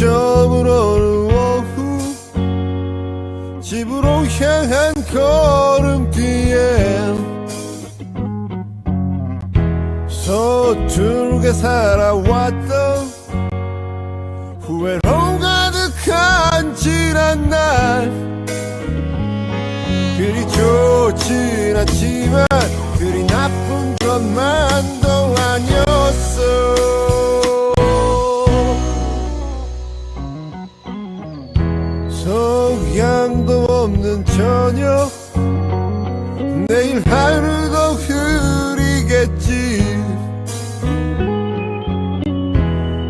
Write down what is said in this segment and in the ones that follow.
저물어는 오후 집으로 향한 걸음뒤엔 서툴게 살아왔던 후회로 가득한 지난 날. 그리 좋진 않지만 그리 나쁜 것만 저녁 내일 하루도 흐리겠지.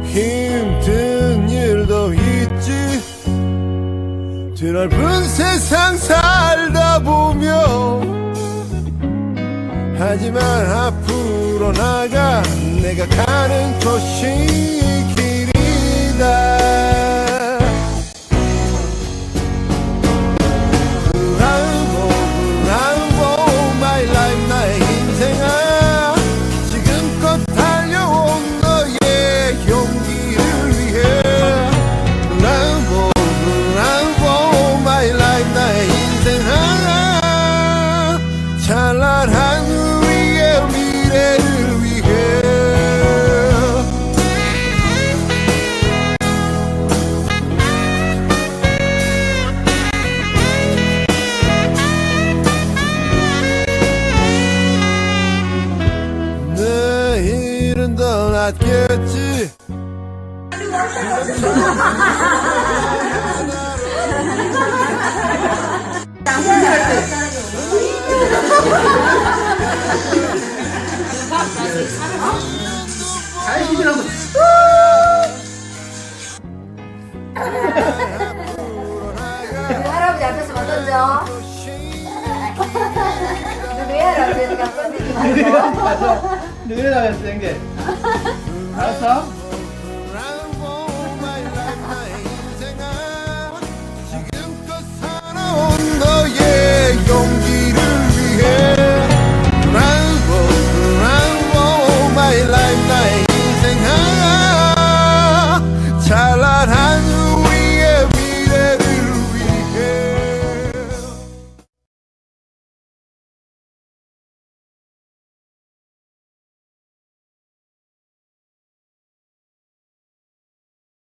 힘든 일도 있지. 드넓은 세상 살다 보면 하지만 앞으로 나가 내가 가는 곳이 길이다 낫겠지 그 할아버지 앞에서 만졌죠? 누구의 할아버지가 건드리지 말고 누구를 나갔어 형제? 알았어?